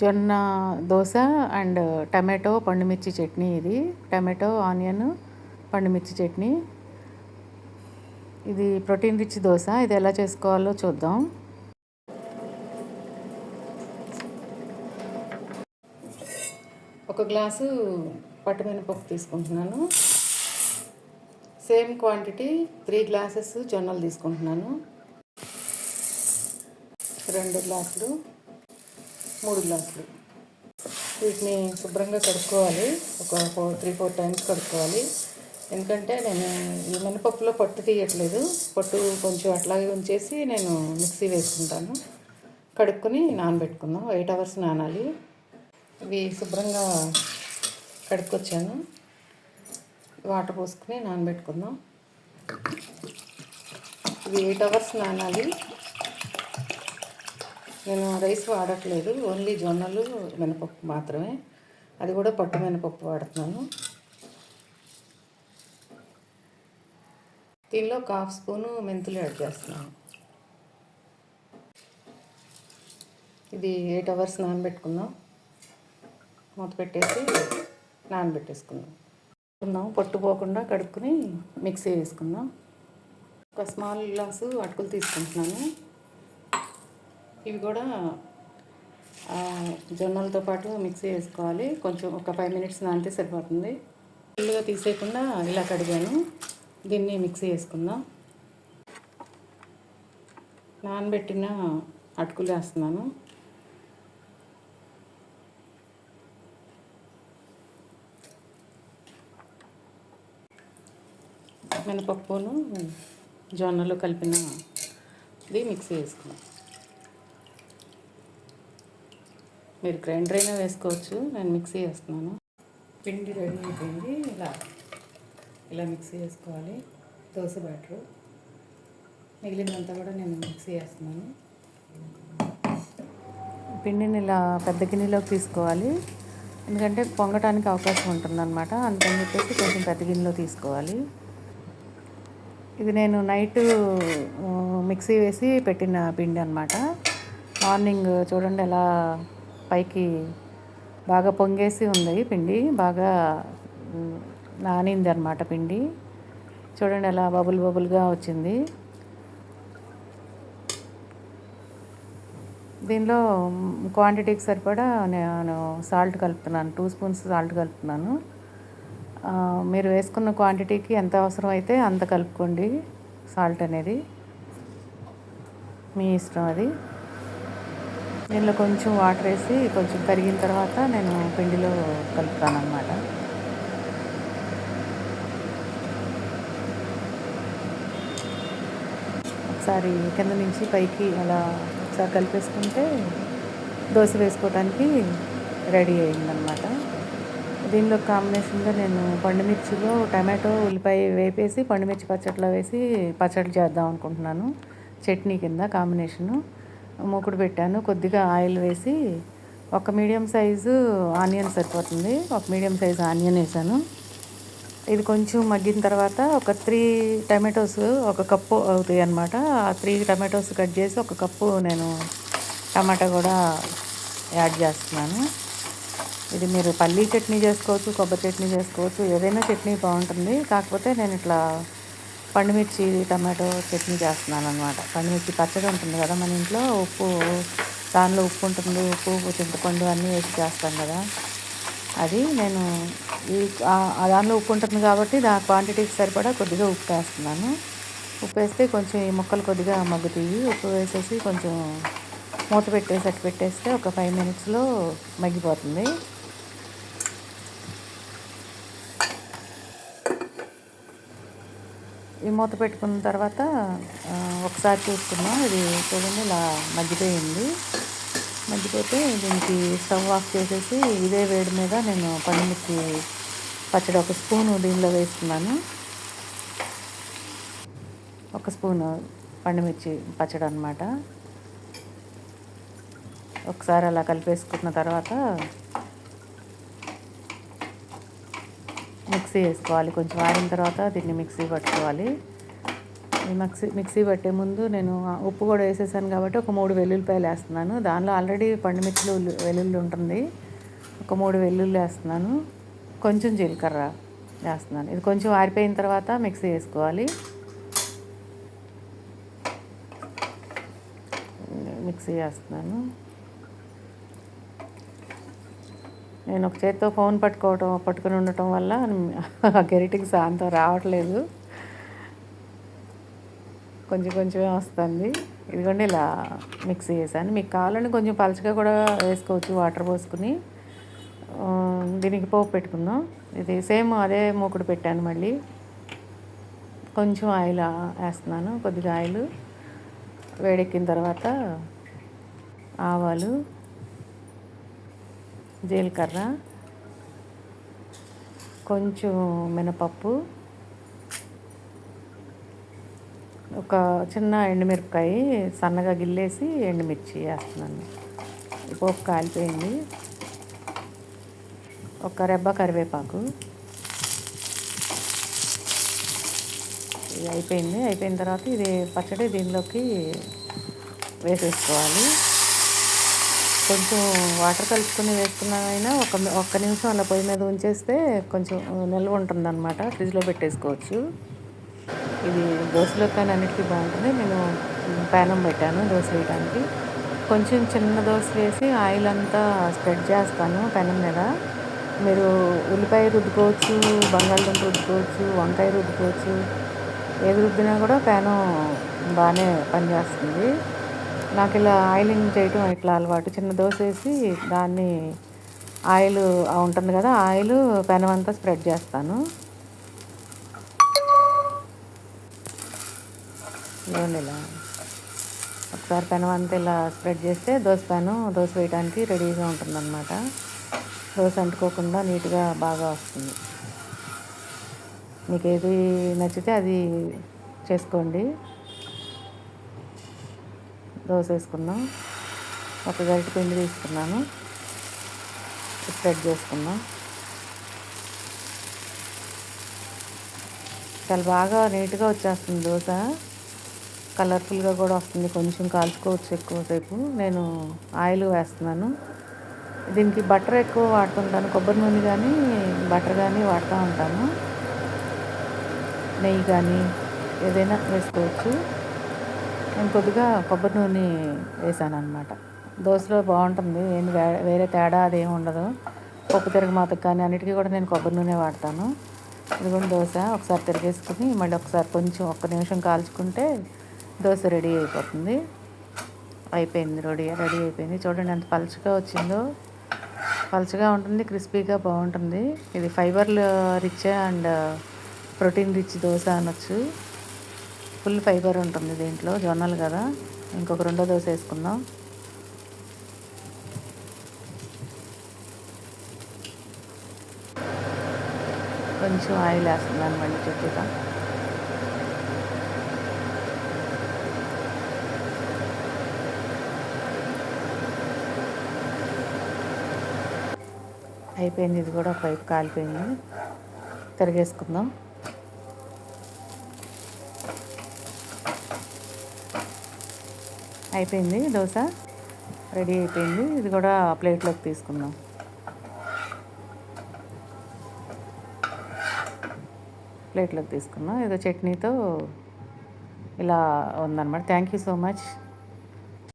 జొన్న dosa and tomato పండుమిర్చి చట్నీ ఇది. టమాటో ఆనియన్ పండుమిర్చి చట్నీ. ఇది ప్రోటీన్ రిచ్ దోశ. ఇది ఎలా చేసుకోవాలో చూద్దాం. ఒక గ్లాసు పట్టుమినపప్పు తీసుకుంటున్నాను. సేమ్ క్వాంటిటీ త్రీ గ్లాసెస్ జొన్నలు తీసుకుంటున్నాను. రెండు గ్లాసులు మూడు గ్లాసులు. వీటిని శుభ్రంగా కడుక్కోవాలి. ఒక ఫోర్ త్రీ ఫోర్ టైమ్స్ కడుక్కోవాలి. ఎందుకంటే నేను ఈ మినపప్పులో పట్టు తీయట్లేదు. పట్టు కొంచెం అట్లాగే ఉంచేసి నేను మిక్సీ వేసుకుంటాను. కడుక్కొని నానబెట్టుకుందాం. ఎయిట్ అవర్స్ నానాలి. ఇవి శుభ్రంగా కడుక్కొచ్చాను. వాటర్ పోసుకుని నానబెట్టుకుందాం. ఇవి ఎయిట్ అవర్స్ నానాలి. నేను రైస్ వాడట్లేదు. ఓన్లీ జొన్నలు మినపప్పు మాత్రమే. అది కూడా పట్టు మినపప్పు వాడుతున్నాను. దీనిలో కాఫ్ స్పూను మెంతులు యాడ్ చేస్తున్నాను. ఇది ఎయిట్ అవర్స్ నానబెట్టుకుందాం. మూత పెట్టేసి నానబెట్టేసుకుందాం. పట్టు పోకుండా కడుక్కుని మిక్సీ వేసుకుందాం. ఒక స్మాల్ గ్లాసు అటుకులు తీసుకుంటున్నాను. ఇవి కూడా జొన్నలతో పాటు మిక్సీ వేసుకోవాలి కొంచెం ఒక ఫైవ్ మినిట్స్ నానితే సరిపోతుంది. ఫుల్గా తీసేయకుండా ఇలా కడిగాను. దీన్ని మిక్సీ వేసుకుందాం నానబెట్టిన అటుకులు వేస్తున్నాను. మినపప్పును జొన్నలు కలిపినది మిక్సీ వేసుకున్నాను మీరు గ్రైండర్ అయినా వేసుకోవచ్చు. నేను మిక్సీ వేస్తున్నాను పిండి రెడీ అయిపోయింది. ఇలా ఇలా మిక్సీ వేసుకోవాలి దోశ బ్యాటరు. మిగిలినంతా కూడా నేను మిక్సీ వేస్తున్నాను పిండిని ఇలా పెద్ద గిన్నెలోకి తీసుకోవాలి. ఎందుకంటే పొంగటానికి అవకాశం ఉంటుందన్నమాట. అందుకని చెప్పేసి కొంచెం పెద్ద గిన్నెలో తీసుకోవాలి. ఇది నేను నైట్ మిక్సీ వేసి పెట్టిన పిండి అనమాట మార్నింగ్ చూడండి ఎలా పైకి బాగా పొంగేసి ఉంది పిండి. బాగా నానింది అనమాట పిండి. చూడండి అలా బబుల్ బబుల్గా వచ్చింది. దీనిలో క్వాంటిటీకి సరిపడా నేను సాల్ట్ కలుపుతున్నాను. టూ స్పూన్స్ సాల్ట్ కలుపుతున్నాను. మీరు వేసుకున్న క్వాంటిటీకి ఎంత అవసరం అయితే అంత కలుపుకోండి సాల్ట్ అనేది. మీ ఇష్టం అది. దీనిలో కొంచెం వాటర్ వేసి కొంచెం కరిగిన తర్వాత నేను పిండిలో కలుపుతాను ఒకసారి కింద నుంచి పైకి అలా ఒకసారి కలిపేసుకుంటే దోశ వేసుకోవడానికి రెడీ అయిందనమాట దీనిలో కాంబినేషన్గా నేను పండుమిర్చిలో టమాటో ఉల్లిపాయ వేపేసి పండుమిర్చి పచ్చట్లో వేసి పచ్చడి చేద్దాం అనుకుంటున్నాను. చట్నీ కింద కాంబినేషను. మూకుడు పెట్టాను. కొద్దిగా ఆయిల్ వేసి ఒక మీడియం సైజు ఆనియన్ సరిపోతుంది. ఒక మీడియం సైజు ఆనియన్ వేసాను. ఇది కొంచెం మగ్గిన తర్వాత ఒక త్రీ టమాటోస్ ఒక కప్పు అవుతాయి అనమాట ఆ త్రీ టమాటోస్ కట్ చేసి ఒక కప్పు నేను టమాటా కూడా యాడ్ చేస్తున్నాను. ఇది మీరు పల్లీ చట్నీ చేసుకోవచ్చు కొబ్బరి చట్నీ చేసుకోవచ్చు ఏదైనా చట్నీ బాగుంటుంది. కాకపోతే నేను ఇట్లా పండుమిర్చి టమాటో చట్నీ చేస్తున్నాను అనమాట పండుమిర్చి పచ్చడి ఉంటుంది కదా మన ఇంట్లో ఉప్పు దానిలో ఉప్పు ఉంటుంది ఉప్పు చింతపండు అన్నీ వేసి చేస్తాం కదా. అది నేను ఈ దానిలో ఉప్పు ఉంటుంది కాబట్టి దా క్వాంటిటీకి సరిపడా కొద్దిగా ఉప్పు వేస్తున్నాను. ఉప్పు వేస్తే కొంచెం ఈ ముక్కలు కొద్దిగా మగ్గుతాయి. ఉప్పు వేసేసి కొంచెం మూత పెట్టేసి అట్టు పెట్టేస్తే ఒక ఫైవ్ మినిట్స్లో మగ్గిపోతుంది. ఈ మూత పెట్టుకున్న తర్వాత ఒకసారి చూసుకున్నాం ఇది చూడండి ఇలా మగ్గిపోయింది. మగ్గిపోతే దీనికి స్టవ్ ఆఫ్ చేసేసి ఇదే వేడి మీద నేను పండుమిర్చి పచ్చడి ఒక స్పూను దీనిలో వేస్తున్నాను. ఒక స్పూను పండుమిర్చి పచ్చడి అనమాట ఒకసారి అలా కలిపేసుకున్న తర్వాత మిక్సీ వేసుకోవాలి. కొంచెం ఆరిన తర్వాత దీన్ని మిక్సీ పట్టుకోవాలి. ఈ మిక్సీ మిక్సీ పట్టే ముందు నేను ఉప్పు కూడా వేసేసాను కాబట్టి ఒక మూడు వెల్లుల్లిపాయలు వేస్తున్నాను. దానిలో ఆల్రెడీ పండుమిర్చిలు వెల్లుల్లి ఉంటుంది. ఒక మూడు వెల్లుల్లి వేస్తున్నాను. కొంచెం జీలకర్ర వేస్తున్నాను. ఇది కొంచెం ఆరిపోయిన తర్వాత మిక్సీ వేసుకోవాలి. మిక్సీ వేస్తున్నాను. నేను ఒక చేతితో ఫోన్ పట్టుకోవటం పట్టుకుని ఉండటం వల్ల ఆ గెరిటికి సాంతం రావట్లేదు. కొంచెం కొంచెమే వస్తుంది. ఇదిగోండి ఇలా మిక్స్ చేశాను. మీకు కావాలని కొంచెం పలచగా కూడా వేసుకోవచ్చు వాటర్ పోసుకుని. దీనికి పోపు పెట్టుకుందాం. ఇది సేమ్ అదే మూకుడు పెట్టాను మళ్ళీ. కొంచెం ఆయిల్ వేస్తున్నాను కొద్దిగా ఆయిల్. వేడెక్కిన తర్వాత ఆవాలు. జీలకర్ర కొంచెం మినపప్పు ఒక చిన్న ఎండుమిరపకాయ సన్నగా గిల్లేసి ఎండుమిర్చి వేస్తున్నాను. పోపు కాలిపోయింది. ఒక రెబ్బ కరివేపాకు. ఇది అయిపోయింది. అయిపోయిన తర్వాత ఇది పచ్చడి దీనిలోకి వేసేసుకోవాలి. కొంచెం వాటర్ కలుపుకొని వేసుకున్నమైనా ఒక ఒక్క నిమిషం అలా పొయ్యి మీద ఉంచేస్తే కొంచెం నిల్వ ఉంటుంది అనమాట ఫ్రిడ్జ్లో పెట్టేసుకోవచ్చు. ఇది దోశలో కానీ అన్నిటికీ బాగుంటుంది. నేను పేనం పెట్టాను దోశ వేయడానికి కొంచెం చిన్న దోశ వేసి ఆయిల్ అంతా స్ప్రెడ్ చేస్తాను పెనం మీద. మీరు ఉల్లిపాయ రుద్దుకోవచ్చు బంగాళదుంప రుద్దుకోవచ్చు వంకాయ రుద్దుకోవచ్చు. ఏది రుద్దినా కూడా పేనం బాగానే పనిచేస్తుంది. నాకు ఇలా ఆయిలింగ్ చేయటం ఇట్లా అలవాటు. చిన్న దోశ వేసి దాన్ని ఆయిల్ ఉంటుంది కదా ఆయిల్ పెనం అంతా స్ప్రెడ్ చేస్తాను. ఇలా. ఒకసారి పెనం అంతా ఇలా స్ప్రెడ్ చేస్తే దోశ పెనం దోశ వేయడానికి రెడీగా ఉంటుందన్నమాట. దోశ అంటుకోకుండా నీట్గా బాగా వస్తుంది. మీకు ఏది నచ్చితే అది చేసుకోండి. దోశ వేసుకుందాం. ఒక గరిట పిండి తీసుకున్నాను. స్ప్రెడ్ చేసుకుందాం. చాలా బాగా నీట్గా వచ్చేస్తుంది దోశ. కలర్ఫుల్గా కూడా వస్తుంది. కొంచెం కాల్చుకోవచ్చు ఎక్కువసేపు. నేను ఆయిల్ వేస్తున్నాను. దీనికి బటర్ ఎక్కువ వాడుతుంటాను. కొబ్బరి నూనె కానీ బటర్ కానీ వాడుతూ ఉంటాను. నెయ్యి కానీ ఏదైనా వేసుకోవచ్చు. నేను కొద్దిగా కొబ్బరి నూనె వేసాను అనమాట దోశలో బాగుంటుంది ఏం వేరే తేడా అదేమి ఉండదు. పప్పు తిరగమాతకు కానీ అన్నిటికీ కూడా నేను కొబ్బరి నూనె వాడతాను. ఇదిగోండి దోశ ఒకసారి తిరిగేసుకుని మళ్ళీ ఒకసారి కొంచెం ఒక్క నిమిషం కాల్చుకుంటే దోశ రెడీ అయిపోతుంది. అయిపోయింది రెడీ రెడీ అయిపోయింది. చూడండి ఎంత పలుచగా వచ్చిందో. పలుచగా ఉంటుంది క్రిస్పీగా బాగుంటుంది. ఇది fiber rich and protein rich dosa అనొచ్చు. ఫుల్ ఫైబర్ ఉంటుంది దీంట్లో జొన్నలు కదా. ఇంకొక రెండో దోశ వేసుకుందాం. కొంచెం ఆయిల్ వేస్తున్నాను మళ్ళీ చుట్టూగా అయిపోయింది ఇది కూడా ఒక వైపు కాలిపోయింది. తిరిగేసుకుందాం. అయిపోయింది దోశ. రెడీ అయిపోయింది. ఇది కూడా ప్లేట్లోకి తీసుకుందాం. ప్లేట్లోకి తీసుకున్నాం. ఏదో చట్నీతో ఇలా ఉందన్నమాట. Thank you so much